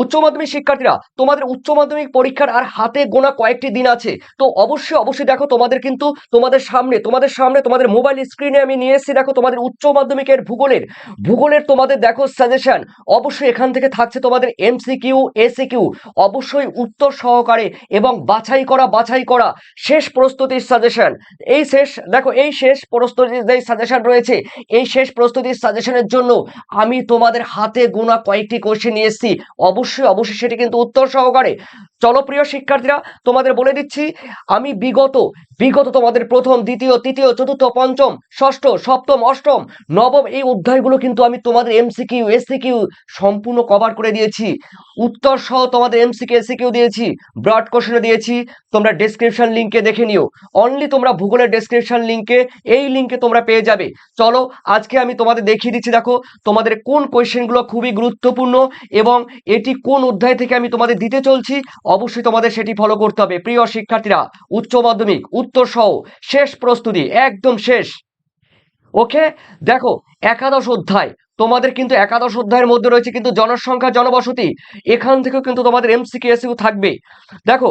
উচ্চ মাধ্যমিক শিক্ষার্থীরা, তোমাদের উচ্চ মাধ্যমিক পরীক্ষার আর হাতে গোনা কয়েকটি দিন আছে। তো অবশ্যই অবশ্যই দেখো তোমাদের কিন্তু তোমাদের সামনে তোমাদের সামনে তোমাদের মোবাইল স্ক্রিনে আমি নিয়ে এসেছি, দেখো তোমাদের উচ্চ মাধ্যমিকের ভূগোলের ভূগোলের তোমাদের দেখো সাজেশন অবশ্যই এখান থেকে থাকছে তোমাদের এমসিকিউ এসিকিউ অবশ্যই উত্তর সহকারে এবং বাছাই করা বাছাই করা শেষ প্রস্তুতির সাজেশন এই শেষ, দেখো এই শেষ প্রস্তুতির যে সাজেশন রয়েছে, এই শেষ প্রস্তুতির সাজেশনের জন্য আমি তোমাদের হাতে গোনা কয়েকটি কোশ্চেন নিয়ে এসেছি। অবশ্যই অবশ্যই অবশ্যই সেটি কিন্তু উত্তর সহকারে চলো প্রিয় শিক্ষার্থীরা, তোমাদের বলে দিচ্ছি, আমি বিগত বিগত তোমাদের প্রথম, দ্বিতীয়, তৃতীয়, চতুর্থ, পঞ্চম, ষষ্ঠ, সপ্তম, অষ্টম, নবম এই অধ্যায়গুলো কিন্তু আমি তোমাদের এমসিকিউ এসিকিউ সম্পূর্ণ কভার করে দিয়েছি। উত্তর সহ তোমাদের এমসিকিউ এসিকিউ দিয়েছি ব্রড কোশ্চেনে দিয়েছি, তোমরা ডেসক্রিপশন লিঙ্কে দেখে নিও। অনলি তোমরা ভূগোলের ডেসক্রিপশন লিঙ্কে এই লিঙ্কে তোমরা পেয়ে যাবে। চলো, আজকে আমি তোমাদের দেখিয়ে দিচ্ছি, দেখো, তোমাদের কোন কোয়েশ্চেনগুলো খুবই গুরুত্বপূর্ণ এবং এটি কোন অধ্যায় থেকে আমি তোমাদের দিতে চলছি অবশ্যই তোমাদের সেটি ফলো করতে হবে। প্রিয় শিক্ষার্থীরা, উচ্চ মাধ্যমিক, উত্তর সহ শেষ প্রস্তুতি, একদম শেষ। ওকে? দেখো, একাদশ অধ্যায়। তোমাদের কিন্তু একাদশ অধ্যায়ের মধ্যে রয়েছে কিন্তু জনসংখ্যা, জনবসতি। এখান থেকেও কিন্তু তোমাদের এমসিকিউ থাকবে। দেখো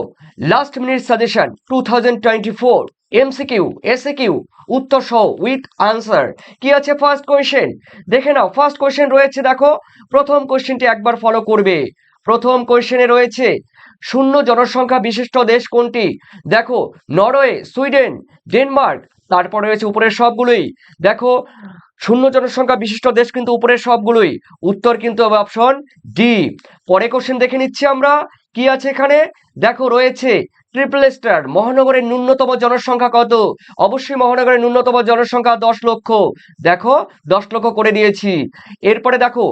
last minute suggestion two thousand twenty four MCQ SCQ উত্তর সহ উইথ আনসার কি আছে ফার্স্ট কোয়েশ্চেন দেখে নাও ফার্স্ট কোয়েশ্চেন রয়েছে দেখো, প্রথম কোয়েশ্চেনটি একবার ফলো করবে। প্রথম কোয়েশ্চেনে রয়েছে শূন্য জনসংখ্যা বিশিষ্ট দেশ কোনটি? দেখো, নরওয়ে, সুইডেন, ডেনমার্ক, তারপর রয়েছে উপরের সবগুলোই। দেখো, শূন্য জনসংখ্যা বিশিষ্ট দেশ কিন্তু উপরের সবগুলোই। উত্তর কিন্তু হবে অপশন ডি পরে কোশ্চেন দেখে নিচ্ছি আমরা। কি আছে এখানে? দেখো, রয়েছে ট্রিপল স্টার মহানগরের ন্যূনতম জনসংখ্যা কত? অবশ্যই মহানগরের ন্যূনতম জনসংখ্যা দশ লক্ষ। দেখো, দশ লক্ষ করে দিয়েছি। এরপরে দেখো,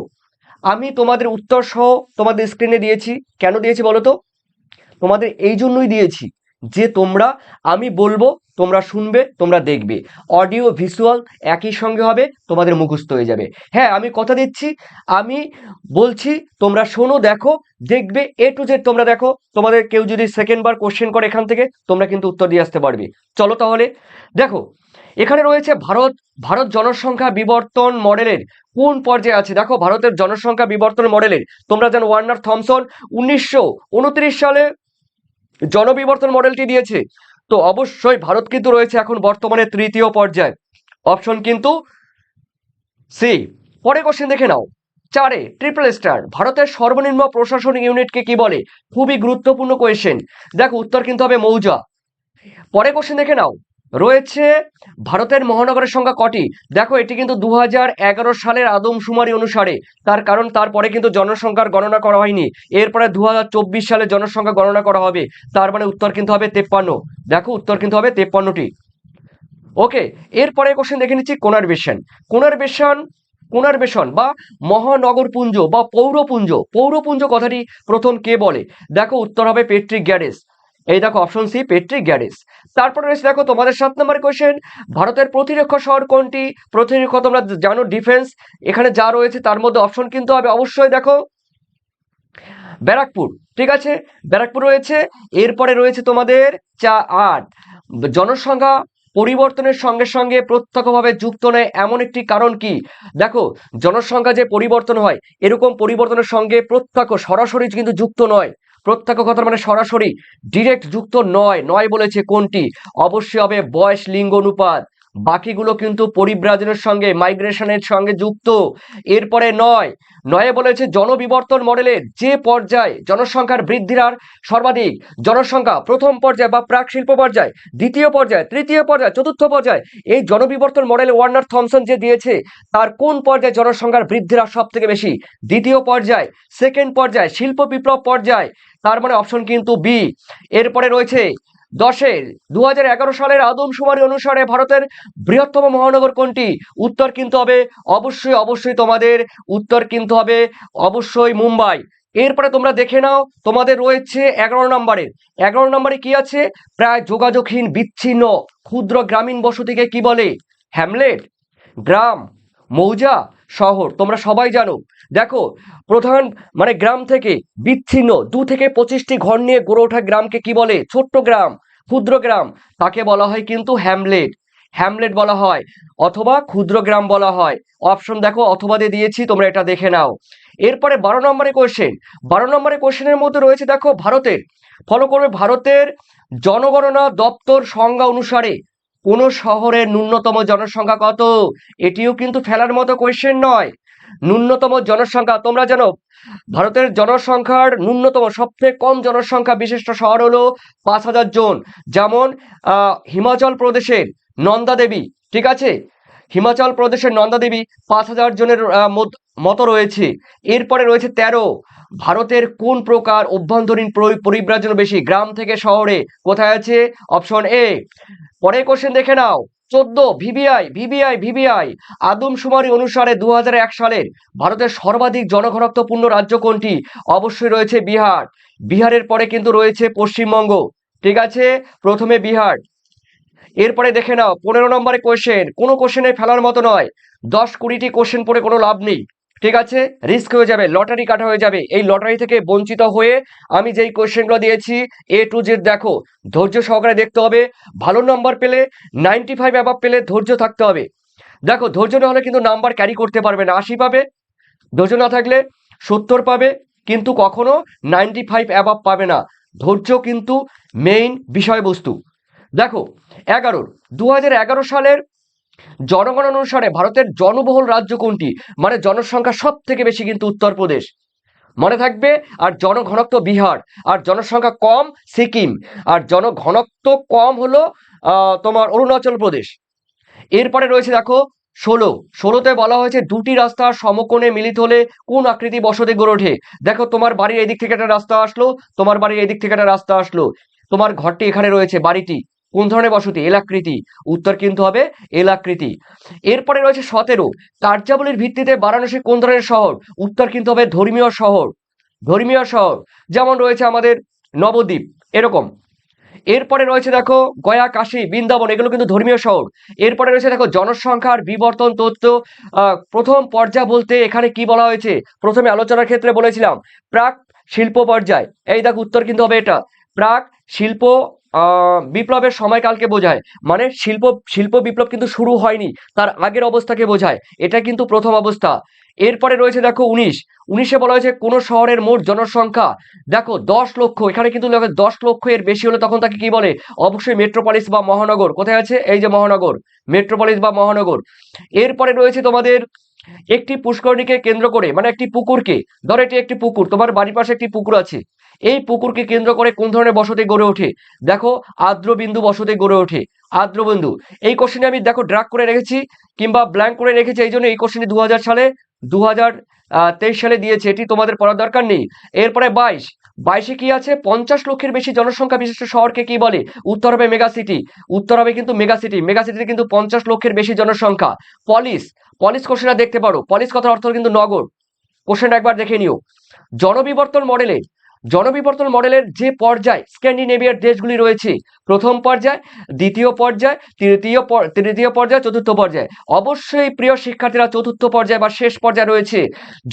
আমি তোমাদের উত্তর সহ তোমাদের স্ক্রিনে দিয়েছি। কেন দিয়েছি বলো তো? তোমাদের এই জন্যই দিয়েছি যে তোমরা, আমি বলব, তোমরা শুনবে, তোমরা দেখবে। অডিও ভিজুয়াল একই সঙ্গে হবে, তোমাদের মুখস্থ হয়ে যাবে। হ্যাঁ আমি কথা দিচ্ছি, আমি বলছি, তোমরা শোনো, দেখো, দেখবে এ টু জেড তোমরা দেখো, তোমাদের কেউ যদি সেকেন্ড বার কোশ্চেন করে এখান থেকে, তোমরা কিন্তু উত্তর দিয়ে আসতে পারবে। চলো তাহলে, দেখো, এখানে রয়েছে ভারত ভারত জনসংখ্যা বিবর্তন মডেলের কোন পর্যায়ে আছে? দেখো, ভারতের জনসংখ্যা বিবর্তন মডেলের, তোমরা জানো ওয়ার্নার থমসন উনিশশো উনত্রিশ সালে জনবিবর্তন মডেলটি দিয়েছে। তো অবশ্যই ভারত কিন্তু রয়েছে এখন বর্তমানে তৃতীয় পর্যায়ে। অপশন কিন্তু সি পরে কোশ্চেন দেখে নাও। চারে ট্রিপল স্টার ভারতের সর্বনিম্ন প্রশাসনিক ইউনিটকে কি বলে? খুবই গুরুত্বপূর্ণ কোয়েশ্চেন দেখো, উত্তর কিন্তু হবে মৌজা। পরে কোশ্চেন দেখে নাও। রয়েছে ভারতের মহানগরের সংখ্যা কটি? দেখো, এটি কিন্তু দু হাজার এগারো সালের আদমশুমারি অনুসারে। তার কারণ, তারপরে কিন্তু জনসংখ্যার গণনা করা হয়নি। এরপরে দু হাজার চব্বিশ সালে জনসংখ্যা গণনা করা হবে। তার মানে উত্তর কিন্তু হবে তেপ্পান্ন। দেখো, উত্তর কিন্তু হবে তেপ্পান্নটি। ওকে, এরপরে কোশ্চেন দেখে নিচ্ছি কোনারবেশন কোনারবেশন কোনারবেশন বা মহানগরপুঞ্জ বা পৌরপুঞ্জ। পৌরপুঞ্জ কথাটি প্রথম কে বলে? দেখো, উত্তর হবে পেট্রিক গ্যারেস। এই দেখো অপশন সি পেট্রিক গ্যারেস। তারপরে রয়েছে দেখো তোমাদের সাত নম্বর কোয়েশ্চেন ভারতের প্রতিরক্ষা শহর কোনটি? প্রতিরক্ষা তোমরা জানো ডিফেন্স এখানে যা রয়েছে তার মধ্যে অপশন কিন্তু হবে অবশ্যই দেখো, ব্যারাকপুর, ঠিক আছে? ব্যারাকপুর রয়েছে, এরপরে রয়েছে তোমাদের চা আট, জনসংখ্যা পরিবর্তনের সঙ্গে সঙ্গে প্রত্যক্ষভাবে যুক্ত নয় এমন একটি কারণ কি? দেখো, জনসংখ্যা যে পরিবর্তন হয়, এরকম পরিবর্তনের সঙ্গে প্রত্যক্ষ সরাসরি কিন্তু যুক্ত নয়। প্রত্যক্ষ কথা মানে সরাসরি ডিরেক্ট যুক্ত নয়। নয় বলেছে কোনটি? অবশ্যই হবে বয়স লিঙ্গ অনুপাত বাকিগুলো কিন্তু পরিব্রাজনের সঙ্গে, মাইগ্রেশনের সঙ্গে যুক্ত। এরপরে নয়, নয়ে বলেছে জনবিবর্তন মডেলের যে পর্যায়ে জনসংখ্যার বৃদ্ধির হার সর্বাধিক, জনসংখ্যা প্রথম পর্যায়ে বা প্রাক শিল্প পর্যায়ে, দ্বিতীয় পর্যায়ে, তৃতীয় পর্যায়ে, চতুর্থ পর্যায়ে, এই জনবিবর্তন মডেলে ওয়ার্নার থমসন যে দিয়েছে, তার কোন পর্যায়ে জনসংখ্যার বৃদ্ধির হার সব থেকে বেশি? দ্বিতীয় পর্যায়, সেকেন্ড পর্যায়, শিল্প বিপ্লব পর্যায়, তার মানে অপশন কিন্তু বি এরপরে রয়েছে দশের দু হাজার এগারো সালের আদমশুমারি অনুসারে ভারতের বৃহত্তম মহানগর কোনটি? উত্তর কিন্তু হবে অবশ্যই অবশ্যই তোমাদের উত্তর কিন্তু হবে অবশ্যই মুম্বাই। এরপরে তোমরা দেখে নাও, তোমাদের রয়েছে এগারো নম্বরে। এগারো নম্বরে কি আছে? প্রায় যোগাযোগহীন বিচ্ছিন্ন ক্ষুদ্র গ্রামীণ বসতিকে কি বলে? হ্যামলেট, গ্রাম, মৌজা, শহর, তোমরা সবাই জানো। দেখো, প্রধান মানে গ্রাম থেকে বিচ্ছিন্ন, দু থেকে পঁচিশটি ঘর নিয়ে গড়ে ওঠা গ্রামকে কি বলে? ছোট্ট গ্রাম, ক্ষুদ্র গ্রাম। তাকে বলা হয় কিন্তু হ্যামলেট। হ্যামলেট বলা হয় অথবা ক্ষুদ্র গ্রাম বলা হয়। অপশন দেখো, অথবা দিয়ে দিয়েছি, তোমরা এটা দেখে নাও। এরপরে বারো নম্বরে কোয়েশ্চেন বারো নম্বরে কোয়েশ্চেনের মধ্যে রয়েছে দেখো, ভারতের। ফলো করবে, ভারতের জনগণনা দপ্তর সংজ্ঞা অনুসারে কোন শহরের ন্যূনতম জনসংখ্যা কত? এটিও কিন্তু ফেলার মতো কোয়েশ্চেন নয়। ন্যূনতম জনসংখ্যা, তোমরা জানো, ভারতের জনসংখ্যার ন্যূনতম সবথেকে কম জনসংখ্যা বিশিষ্ট শহর হলো পাঁচ হাজার জন। যেমন হিমাচল প্রদেশের নন্দা দেবী, ঠিক আছে? হিমাচল প্রদেশের নন্দা দেবী পাঁচ হাজার জনের মত- রয়েছে। এরপরে রয়েছে তেরো। ভারতের কোন প্রকার অভ্যন্তরীণ পরি- পরিব্রাজন বেশি? গ্রাম থেকে শহরে। কোথায় আছে? অপশন এ পরের কোশ্চেন দেখে নাও। চোদ্দ, ভিবিআই ভিবিআই ভিবিআই। আদমশুমারি অনুসারে দু সালের ভারতের সর্বাধিক জনঘনত্বপূর্ণ রাজ্য কোনটি? অবশ্যই রয়েছে বিহার। বিহারের পরে কিন্তু রয়েছে পশ্চিমবঙ্গ। ঠিক আছে? প্রথমে বিহার। এরপরে দেখে নাও, পনেরো নম্বরে কোশ্চেন কোনো কোশ্চেনে ফেলার মতো নয়। দশ কুড়িটি কোশ্চেন পড়ে কোনো লাভ নেই। ঠিক আছে? রিস্ক হয়ে যাবে লটারি কাটা হয়ে যাবে। এই লটারি থেকে বঞ্চিত হয়ে আমি যেই কোয়েশ্চেনগুলো দিয়েছি এ টু জেড দেখো, ধৈর্য সহকারে দেখতে হবে। ভালো নাম্বার পেলে নাইনটি ফাইভ অ্যাবাব পেলে ধৈর্য থাকতে হবে। দেখো, ধৈর্য না হলে কিন্তু নাম্বার ক্যারি করতে পারবে না। আশি পাবে, ধৈর্য না থাকলে সত্তর পাবে, কিন্তু কখনো নাইনটি ফাইভ অ্যাবাব পাবে না। ধৈর্য কিন্তু মেইন বিষয়বস্তু। দেখো এগারোর দু সালের জনগণনা অনুসারে ভারতের জনবহুল রাজ্য কোনটি? মানে জনসংখ্যা সব থেকে বেশি কিন্তু উত্তরপ্রদেশ। মনে থাকবে, আর জনঘনত্ব বিহার, আর জনসংখ্যা কম সিকিম, আর জনঘনত্ব কম হলো তোমার অরুণাচল প্রদেশ। এরপরে রয়েছে দেখো, ষোলো। ষোলোতে বলা হয়েছে দুটি রাস্তা সমকোণে মিলিত হলে কোন আকৃতি বসতি গড়ে ওঠে? দেখো, তোমার বাড়ির এদিক থেকে একটা রাস্তা আসলো, তোমার বাড়ির এদিক থেকে একটা রাস্তা আসলো। তোমার ঘরটি এখানে রয়েছে, বাড়িটি। কোন ধরনের বসতি? এলাকৃতি। উত্তর কিন্তু হবে এলাকৃতি। এরপরে রয়েছে সতেরো। কার্যাবলীর ভিত্তিতে বারাণসী কোন ধরনের শহর? উত্তর কিন্তু হবে ধর্মীয় শহর। ধর্মীয় শহর। যেমন রয়েছে আমাদের নবদ্বীপ। এরকম। এরপরে রয়েছে দেখো গয়া, কাশী, বৃন্দাবন। এগুলো কিন্তু ধর্মীয় শহর। এরপরে রয়েছে দেখো জনসংখ্যার বিবর্তন তথ্য প্রথম পর্যায় বলতে এখানে কি বলা হয়েছে? প্রথমে আলোচনার ক্ষেত্রে বলেছিলাম, প্রাক শিল্প পর্যায়। এই দেখো উত্তর কিন্তু হবে এটা। প্রাক শিল্প বিপ্লবের সময়কালকে বোঝায়। মানে শিল্প শিল্প বিপ্লব কিন্তু শুরু হয়নি, তার আগের অবস্থাকে বোঝায়। এটা কিন্তু প্রথম অবস্থা। এরপরে রয়েছে দেখো উনিশ। উনিশে বলা হয়েছে কোন শহরের মোট জনসংখ্যা, দেখো দশ লক্ষ, এখানে কিন্তু দশ লক্ষ এর বেশি হলে তখন তাকে কি বলে? অবশ্যই মেট্রোপলিস বা মহানগর। কোথায় আছে? এই যে মহানগর। মেট্রোপলিস বা মহানগর। এরপরে রয়েছে তোমাদের একটি পুষ্করণীকে কেন্দ্র করে মানে একটি পুকুরকে। ধরো এটি একটি পুকুর, তোমার বাড়ির পাশে একটি পুকুর আছে। এই পুকুরকে কেন্দ্র করে কোন ধরনের বসতি গড়ে ওঠে? দেখো, আর্দ্রবিন্দু বসতি গড়ে ওঠে। আর্দ্রবিন্দু। এই কোশ্চেনে আমি দেখো ড্রাগ করে রেখেছি কিংবা ব্ল্যাঙ্ক করে রেখেছি এই জন্য এই কোশ্চেনটি দু সালে দু তেইশ সালে দিয়েছে। এটি তোমাদের পড়ার দরকার নেই। এরপরে বাইশ। বাইশে কি আছে? পঞ্চাশ লক্ষের বেশি জনসংখ্যা বিশিষ্ট শহরকে কি বলে? উত্তর হবে মেগা সিটি উত্তর হবে কিন্তু মেগা সিটি মেগা সিটিতে কিন্তু পঞ্চাশ লক্ষের বেশি জনসংখ্যা। পলিস পলিস কোশ্চেনটা দেখতে পারো। পলিস কথার অর্থ কিন্তু নগর। কোশ্চেনটা একবার দেখে নিও। জনবিবর্তন মডেলে জনবিবর্তন মডেলের যে পর্যায়, স্ক্যান্ডিনেভিয়ার দেশগুলি রয়েছে, প্রথম পর্যায়, দ্বিতীয় পর্যায়, তৃতীয় তৃতীয় পর্যায়, চতুর্থ পর্যায়। অবশ্যই প্রিয় শিক্ষার্থীরা, চতুর্থ পর্যায় বা শেষ পর্যায়ে রয়েছে।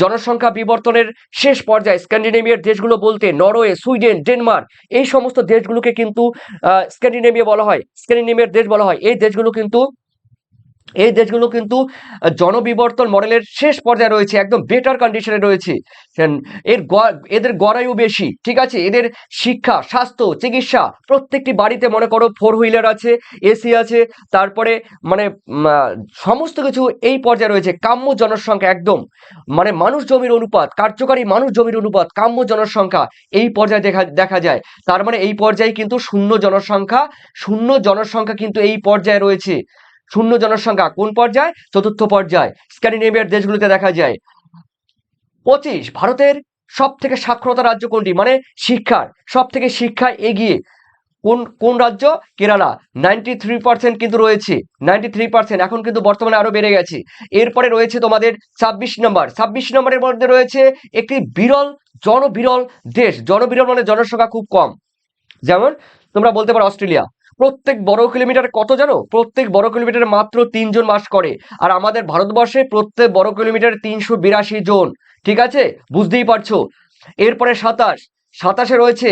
জনসংখ্যা বিবর্তনের শেষ পর্যায়, স্ক্যান্ডিনেভিয়ার দেশগুলো বলতে নরওয়ে, সুইডেন, ডেনমার্ক, এই সমস্ত দেশগুলোকে কিন্তু স্ক্যান্ডিনেভিয়া বলা হয়, স্ক্যান্ডিনেভিয়ার দেশ বলা হয়। এই দেশগুলো কিন্তু এই দেশগুলো কিন্তু জনবিবর্তন মডেলের শেষ পর্যায়ে রয়েছে, একদম বেটার কন্ডিশনে রয়েছে। এর এদের গড়াইও বেশি, ঠিক আছে? এদের শিক্ষা, স্বাস্থ্য, চিকিৎসা, প্রত্যেকটি বাড়িতে মনে করো ফোর হুইলার আছে এসি আছে, তারপরে মানে সমস্ত কিছু এই পর্যায়ে রয়েছে, কাম্য জনসংখ্যা একদম। মানে মানুষ জমির অনুপাত, কার্যকারী মানুষ জমির অনুপাত, কাম্য জনসংখ্যা এই পর্যায়ে দেখা দেখা যায়। তার মানে এই পর্যায়ে কিন্তু শূন্য জনসংখ্যা শূন্য জনসংখ্যা কিন্তু এই পর্যায়ে রয়েছে। শূন্য জনসংখ্যা কোন পর্যায়? চতুর্থ পর্যায়, স্ক্যান্ডিনেভিয়ার দেশগুলিতে দেখা যায়। পঁচিশ, ভারতের সব থেকে সাক্ষরতা রাজ্য কোনটি? মানে শিক্ষার সব থেকে শিক্ষা এগিয়ে। কোন কোন রাজ্য? কেরালা নাইনটি থ্রি পার্সেন্ট কিন্তু রয়েছে নাইনটি থ্রি পার্সেন্ট এখন কিন্তু বর্তমানে আরও বেড়ে গেছে। এরপরে রয়েছে তোমাদের ছাব্বিশ নম্বর, ছাব্বিশ নম্বরের মধ্যে রয়েছে একটি বিরল, জনবিরল দেশ। জনবিরল মানে জনসংখ্যা খুব কম। যেমন তোমরা বলতে পারো অস্ট্রেলিয়া। প্রত্যেক বড় কিলোমিটার কত জানো? প্রত্যেক বড় কিলোমিটারে মাত্র তিনজন মাস করে। আর আমাদের ভারতবর্ষে প্রত্যেক বড় কিলোমিটার তিনশো বিরাশি জন। ঠিক আছে? বুঝতেই পারছ? এরপরে সাতাশ। সাতাশে রয়েছে,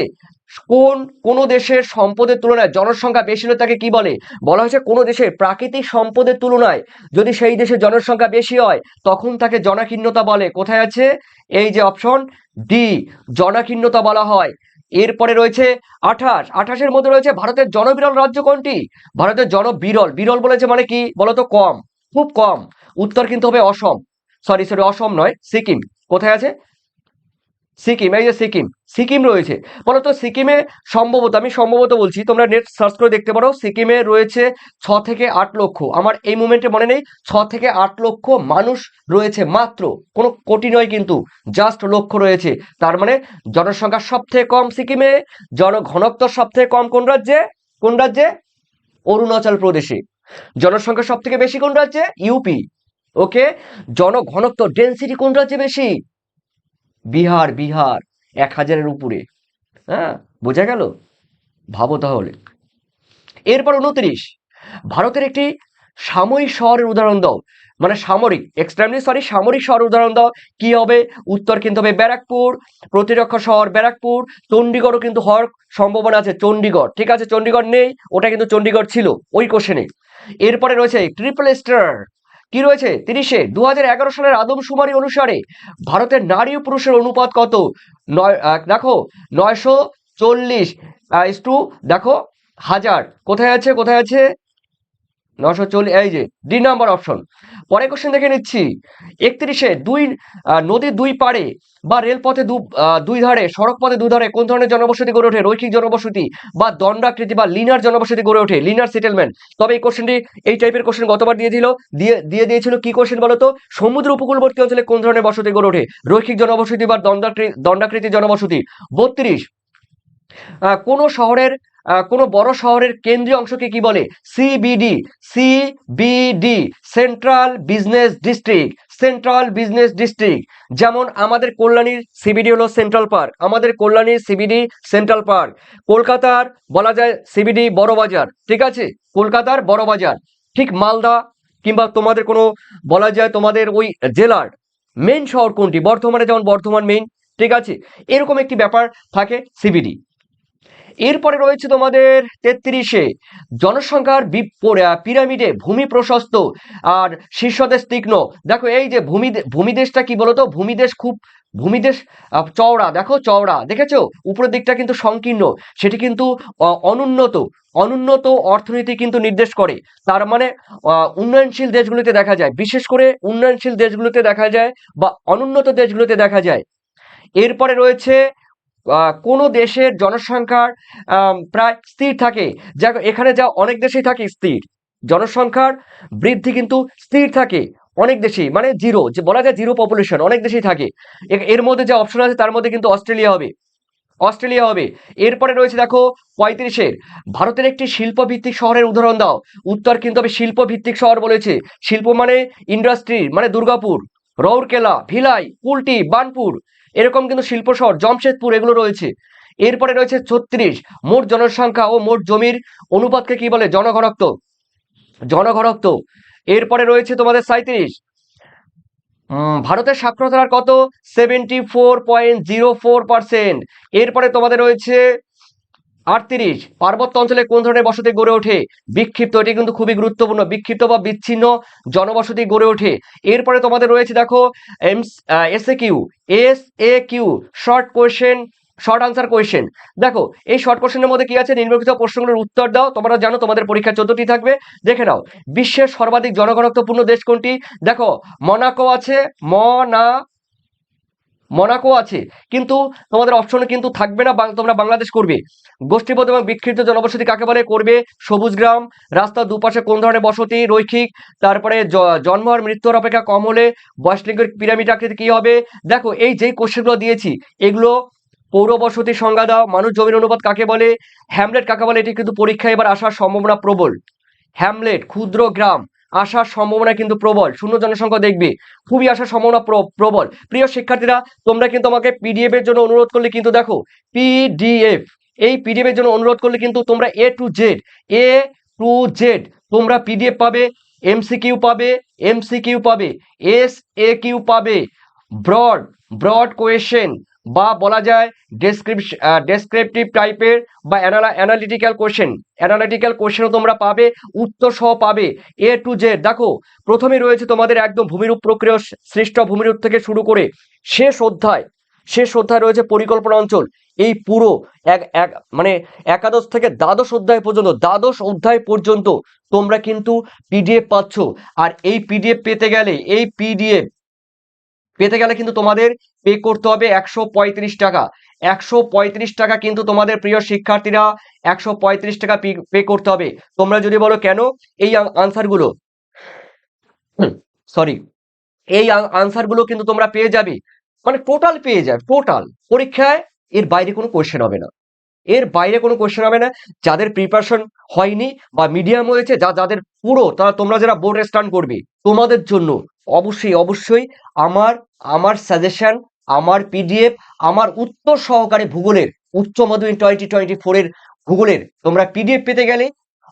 কোন কোন দেশের সম্পদের তুলনায়, জনসংখ্যা বেশি হলে তাকে কি বলে? বলা হয়েছে কোন দেশের প্রাকৃতিক সম্পদের তুলনায় যদি সেই দেশের জনসংখ্যা বেশি হয়, তখন তাকে জনাকীর্ণতা বলে। কোথায় আছে? এই যে অপশন ডি জনাকীর্ণতা বলা হয়। এরপরে রয়েছে আঠাশ। আঠাশের মধ্যে রয়েছে ভারতের জনবিরল রাজ্য কোনটি? ভারতের জনবিরল। বিরল বলেছে মানে কি? বলতো কম, খুব কম। উত্তর কিন্তু হবে অসম। সরি সরি অসম নয়, সিকিম। কোথায় আছে? সিকিম, এই যে সিকিম সিকিম রয়েছে। বলতো সিকিমে সম্ভবত, আমি সম্ভবত বলছি, তোমরা নেট সার্চ করে দেখতে পারো, সিকিমে রয়েছে ছ থেকে আট লক্ষ। আমার এই মুমেন্টে মনে নেই, ছ থেকে আট লক্ষ মানুষ রয়েছে মাত্র। কোনো কোটি নয় কিন্তু জাস্ট লক্ষ রয়েছে। তার মানে জনসংখ্যা সবথেকে কম সিকিমে জনঘনত্ব সবথেকে কম কোন রাজ্যে? কোন রাজ্যে? অরুণাচল প্রদেশে। জনসংখ্যা সব থেকে বেশি কোন রাজ্যে? ইউপি ওকে জনঘনত্ব ডেন্সিটি কোন রাজ্যে বেশি? বিহার বিহার, এক হাজারের উপরে। হ্যাঁ বোঝা গেল? ভাবো তাহলে। এরপর উনত্রিশ। ভারতের একটি সাময়িক শহরের উদাহরণ দাও। মানে সামরিক এক্সট্রিমলি সরি সামরিক শহর উদাহরণ দাও। কি হবে? উত্তর কিন্তু হবে ব্যারাকপুর, প্রতিরক্ষা শহর ব্যারাকপুর, চণ্ডীগড়ও কিন্তু হওয়ার সম্ভাবনা আছে, চণ্ডীগড়। ঠিক আছে, চণ্ডীগড় নেই, ওটা কিন্তু চণ্ডীগড় ছিল, ওই কোশ্চেনে এরপরে রয়েছে ট্রিপল স্টার কি রয়েছে? তিরিশে দু হাজার এগারো সালের আদমশুমারি অনুসারে ভারতের নারী ও পুরুষের অনুপাত কত? নয় দেখো, নয়শো চল্লিশ টু, দেখো, হাজার। কোথায় আছে কোথায় আছে? নশো চল্লিশ, এই যে ডি নাম্বার অপশন পরে কোশ্চেন দেখে নিচ্ছি। একত্রিশে দুই নদীর দুই পাড়ে বা রেলপথে দু দুই ধারে সড়ক পথে দুই কোন ধরনের জনবসতি গড়ে ওঠে? রৈখিক জনবসতি বা দণ্ডাকৃতি বা লিনার জনবসতি গড়ে ওঠে? লিনার সেটেলমেন্ট তবে এই কোশ্চেনটি এই টাইপের কোশ্চেন গতবার দিয়েছিল দিয়ে দিয়ে দিয়েছিল কি কোশ্চেন বলতো সমুদ্র উপকূলবর্তী অঞ্চলে কোন ধরনের বসতি গড়ে ওঠে? রৈখিক জনবসতি বা দণ্ডাকৃতি দণ্ডাকৃতি জনবসতি। বত্রিশ কোনো শহরের কোনো বড় শহরের কেন্দ্রীয় অংশকে কি বলে? CBD CBD central business district central business district যেমন আমাদের কল্যাণীর সিবিডি হলো সেন্ট্রাল পার্ক আমাদের কল্যাণীর সিবিডি সেন্ট্রাল পার্ক কলকাতার বলা যায় সিবিডি বড় বাজার, ঠিক আছে? কলকাতার বড় বাজার, ঠিক মালদা কিংবা তোমাদের কোনো বলা যায় তোমাদের ওই জেলার মেন শহর কোনটি? বর্ধমানে যেমন বর্ধমান মেইন ঠিক আছে? এরকম একটি ব্যাপার থাকে সিবিডি এরপরে রয়েছে তোমাদের তেত্রিশে। জনসংখ্যার পিরামিডে ভূমি প্রশস্ত আর শীর্ষদেশ তীক্ষ্ণ। দেখো এই যে ভূমি ভূমিদেশটা কি বলতো? ভূমিদেশ খুব ভূমিদেশ চওড়া। দেখো চওড়া। দেখেছ? উপরের দিকটা কিন্তু সংকীর্ণ। সেটি কিন্তু অনুন্নত। অনুন্নত অর্থনীতি কিন্তু নির্দেশ করে। তার মানে উন্নয়নশীল দেশগুলিতে দেখা যায়, বিশেষ করে উন্নয়নশীল দেশগুলোতে দেখা যায় বা অনুন্নত দেশগুলোতে দেখা যায়। এরপরে রয়েছে কোনো দেশের জনসংখ্যার প্রায় স্থির থাকে। যা এখানে যা অনেক দেশেই থাকে স্থির। জনসংখ্যার বৃদ্ধি কিন্তু স্থির থাকে অনেক দেশেই মানে জিরো, যে বলা যায় জিরো পপুলেশন, অনেক দেশেই থাকে। এর মধ্যে যে অপশন আছে, তার মধ্যে কিন্তু অস্ট্রেলিয়া হবে। অস্ট্রেলিয়া হবে। এরপরে রয়েছে দেখো পঁয়ত্রিশের। ভারতের একটি শিল্পভিত্তিক শহরের উদাহরণ দাও। উত্তর কিন্তু হবে শিল্পভিত্তিক শহর বলেছে। শিল্প মানে ইন্ডাস্ট্রি মানে দুর্গাপুর, রৌরকেলা, ভিলাই, কুলটি, বানপুর। এরকম কিন্তু শিল্প শহর, জমশেদপুর এগুলো রয়েছে। এরপরে রয়েছে ছত্রিশ, মোট জনসংখ্যা ও মোট জমির অনুপাতকে কি বলে? জনঘনত্ব। জনঘনত্ব। এরপরে রয়েছে তোমাদের সাঁত্রিশ ভারতের সাক্ষরতার কত? Seventy four point zero four percent এরপরে তোমাদের রয়েছে আটত্রিশ, পার্বত্য অঞ্চলে কোন ধরনের বসতি গড়ে ওঠে? বিক্ষিপ্ত, এটি কিন্তু খুবই গুরুত্বপূর্ণ। বিক্ষিপ্ত বা বিচ্ছিন্ন জনবসতি গড়ে ওঠে। এরপরে তোমাদের রয়েছে দেখো, aims S A Q S A Q short question short answer question দেখো, এই শর্ট কোয়েশ্চেনের মধ্যে কি আছে? নিম্নলিখিত প্রশ্নগুলোর উত্তর দাও। তোমরা জানো তোমাদের পরীক্ষা চোদ্দটি থাকবে। দেখে নাও, বিশ্বের সর্বাধিক জনঘনত্বপূর্ণ দেশ কোনটি? দেখো, মনাকো আছে মনা মনাকো আছে, কিন্তু তোমাদের অপশনে কিন্তু থাকবে না তোমরা বাংলাদেশ করবে। গোষ্ঠীবদ্ধ এবং বিক্ষিপ্ত জনবসতি কাকে বলে? করবে সবুজ গ্রাম, রাস্তার দুপাশে কোন ধরনের বসতি, রৈখিক, তারপরে জন্ম আর মৃত্যুর অপেক্ষা কম হলে বয়সলিঙ্গের পিরামিড আকৃতি কি হবে? দেখো, এই যেই কোশ্চেনগুলো দিয়েছি, এগুলো পৌর বসতি সংজ্ঞা দাও, মানুষ জমির অনুপাত কাকে বলে? হ্যামলেট কাকে বলে? এটি কিন্তু পরীক্ষায় এবার আসার সম্ভাবনা প্রবল। হ্যামলেট ক্ষুদ্র গ্রাম আসার সম্ভাবনা কিন্তু প্রবল। শূন্য জনসংখ্যা দেখবে। খুবই আসার সম্ভাবনা প্র- প্রবল। প্রিয় শিক্ষার্থীরা, তোমরা কিন্তু আমাকে পিডিএফ এর জন্য অনুরোধ করলে কিন্তু দেখো পিডিএফ এই পিডিএফ এর জন্য অনুরোধ করলে কিন্তু তোমরা A to Z A to Z তোমরা পিডিএফ পাবে এমসিকিউ পাবে এমসিকিউ পাবে এস এ কিউ পাবে। ব্রড ব্রড কোয়েশ্চেন বা বলা যায় ডেসক্রিপশন ডেসক্রিপটিভ টাইপের বা অ্যানালিটিক্যাল কোশ্চেন অ্যানালিটিক্যাল কোশ্চেনও তোমরা পাবে উত্তর সহ পাবে এ টু জেড দেখো, প্রথমে রয়েছে তোমাদের একদম ভূমিরূপ প্রক্রিয়া সৃষ্ট ভূমিরূপ থেকে শুরু করে শেষ অধ্যায়। শেষ অধ্যায় রয়েছে পরিকল্পনা অঞ্চল। এই পুরো এক এক মানে একাদশ থেকে দ্বাদশ অধ্যায় পর্যন্ত, দ্বাদশ অধ্যায় পর্যন্ত তোমরা কিন্তু পিডিএফ পাচ্ছ। আর এই পিডিএফ পেতে গেলে, এই পিডিএফ পেতে গেলে কিন্তু তোমাদের পে করতে হবে একশো পঁয়ত্রিশ টাকা। একশো পঁয়ত্রিশ টাকা কিন্তু তোমাদের প্রিয় শিক্ষার্থীরা একশো পঁয়ত্রিশ টাকা পে করতে হবে। তোমরা যদি বলো কেন? এই আনসারগুলো সরি এই আনসারগুলো কিন্তু তোমরা পেয়ে যাবে। মানে টোটাল পেয়ে যাবে টোটাল পরীক্ষায় এর বাইরে কোনো কোয়েশ্চেন হবে না। এর বাইরে কোনো কোয়েশ্চেন হবে না। যাদের প্রিপারেশন হয়নি বা মিডিয়াম হয়েছে, যা, যাদের পুরো, তারা, তোমরা যারা বোর্ড স্টান্ড করবে, তোমাদের জন্য অবশ্যই অবশ্যই আমার আমার সাজেশন আমার পিডিএফ আমার উত্তর সহকারে ভূগোলের, উচ্চ মাধ্যমিক টোয়েন্টি টোয়েন্টি ফোরের ভূগোলের, তোমরা পিডিএফ পেতে গেলে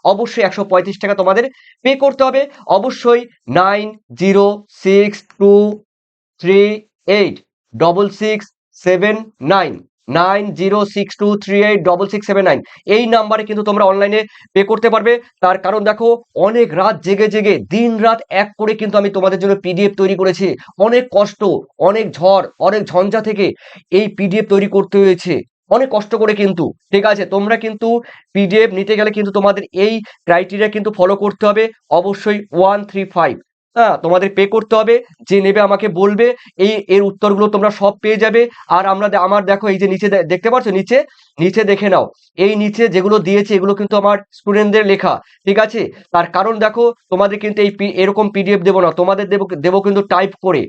অবশ্যই একশো পঁয়ত্রিশ টাকা তোমাদের পে করতে হবে। অবশ্যই nine zero six two three eight double six seven nine nine zero six two three eight double six seven nine. এই নাম্বারে কিন্তু তোমরা অনলাইনে পে করতে পারবে। তার কারণ দেখো, অনেক রাত জেগে জেগে, দিন রাত এক করে কিন্তু আমি তোমাদের জন্য পিডিএফ তৈরি করেছি। অনেক কষ্ট, অনেক ঝড়, অনেক ঝঞ্ঝা থেকে এই পিডিএফ তৈরি করতে হয়েছে। অনেক কষ্ট করে কিন্তু, ঠিক আছে? তোমরা কিন্তু পিডিএফ নিতে গেলে কিন্তু তোমাদের এই ক্রাইটেরিয়া কিন্তু ফলো করতে হবে। অবশ্যই ওয়ান থ্রি ফাইভ হ্যাঁ তোমাদের পে করতে হবে, যে নেবে আমাকে বলবে, এই, এর উত্তরগুলো তোমরা সব পেয়ে যাবে। আর আমরা আমার দেখো এই যে নিচে দেখতে পাচ্ছ নিচে? নিচে দেখে নাও। এই নিচে যেগুলো দিয়েছে, এগুলো কিন্তু আমার স্টুডেন্টদের লেখা, ঠিক আছে? তার কারণ দেখো, তোমাদের কিন্তু এই এরকম পিডিএফ দেবো না, তোমাদের দেবো দেবো কিন্তু টাইপ করে।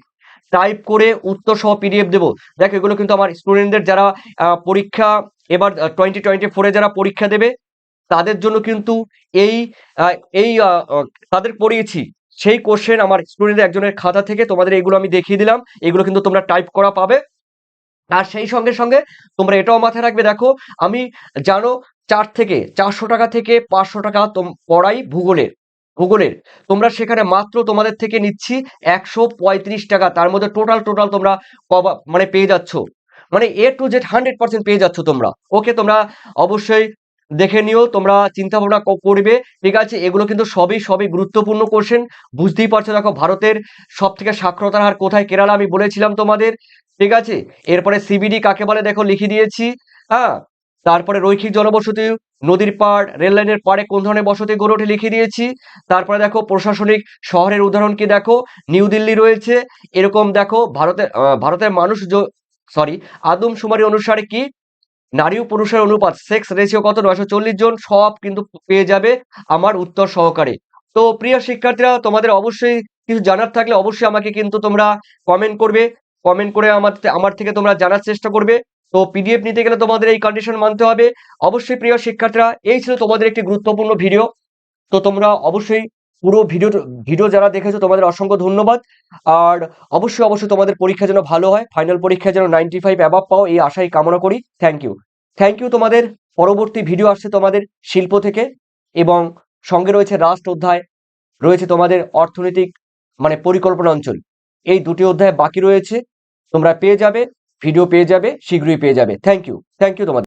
টাইপ করে উত্তর সহ পিডিএফ দেবো। দেখো, এগুলো কিন্তু আমার স্টুডেন্টদের যারা পরীক্ষা, এবার টোয়েন্টি টোয়েন্টি ফোরে যারা পরীক্ষা দেবে, তাদের জন্য কিন্তু এই এই তাদের পড়িয়েছি। সেই কোশ্চেন আমার স্টুডেন্টের একজনের খাতা থেকে তোমাদের এগুলো আমি দেখিয়ে দিলাম। এগুলো কিন্তু তোমরা টাইপ করা পাবে। আর সেই সঙ্গে সঙ্গে তোমরা এটাও মাথায় রাখবে, দেখো, আমি জানো চার থেকে চারশো টাকা থেকে পাঁচশো টাকা পড়াই ভূগোলের ভূগোলের। তোমরা সেখানে মাত্র তোমাদের থেকে নিচ্ছি একশো পঁয়ত্রিশ টাকা। তার মধ্যে টোটাল টোটাল তোমরা মানে পেয়ে যাচ্ছ। মানে A to Z hundred percent পেয়ে যাচ্ছ তোমরা। ওকে তোমরা অবশ্যই দেখে নিও, তোমরা চিন্তা ভাবনা করবে। ঠিক আছে, এগুলো কিন্তু সবই সবই গুরুত্বপূর্ণ কোশ্চেন বুঝতেই পারছ দেখো, ভারতের সব থেকে সাক্ষরতার হার কোথায়? কেরালা, আমি বলেছিলাম তোমাদের। ঠিক আছে, এরপরে সিবিডি কাকে বলে? দেখো, লিখে দিয়েছি। হ্যাঁ তারপরে রৈখিক জনবসতি, নদীর পাড়, রেল লাইনের পাড়ে কোন ধরনের বসতি গড়ে ওঠে লিখে দিয়েছি। তারপরে দেখো, প্রশাসনিক শহরের উদাহরণ কি দেখো? নিউ দিল্লি রয়েছে। এরকম দেখো ভারতের ভারতের মানুষ সরি আদম আদমশুমারি অনুসারে কি? নারী ও পুরুষের অনুপাত সেক্স রেশিও কত? নয়শো চল্লিশ জন। সব কিন্তু পেয়ে যাবে আমার উত্তর সহকারে। তো প্রিয় শিক্ষার্থীরা, তোমাদের অবশ্যই কিছু জানার থাকলে অবশ্যই আমাকে কিন্তু তোমরা কমেন্ট করবে। কমেন্ট করে আমার আমার থেকে তোমরা জানার চেষ্টা করবে। তো পিডিএফ নিতে গেলে তোমাদের এই কন্ডিশন মানতে হবে। অবশ্যই প্রিয় শিক্ষার্থীরা, এই ছিল তোমাদের একটি গুরুত্বপূর্ণ ভিডিও তো তোমরা অবশ্যই পুরো ভিডিও ভিডিও যারা দেখেছ, তোমাদের অসংখ্য ধন্যবাদ। আর অবশ্যই অবশ্যই তোমাদের পরীক্ষা যেন ভালো হয় ফাইনাল পরীক্ষা যেন নাইনটি ফাইভ অ্যাবাভ পাও, এই আশাই কামনা করি। থ্যাংক ইউ থ্যাংক ইউ তোমাদের। পরবর্তী ভিডিও আসছে তোমাদের শিল্প থেকে এবং সঙ্গে রয়েছে রাষ্ট্র অধ্যায়, রয়েছে তোমাদের অর্থনৈতিক মানে পরিকল্পনা অঞ্চল। এই দুটি অধ্যায় বাকি রয়েছে, তোমরা পেয়ে যাবে ভিডিও পেয়ে যাবে, শীঘ্রই পেয়ে যাবে। থ্যাংক ইউ থ্যাংক ইউ তোমাদের।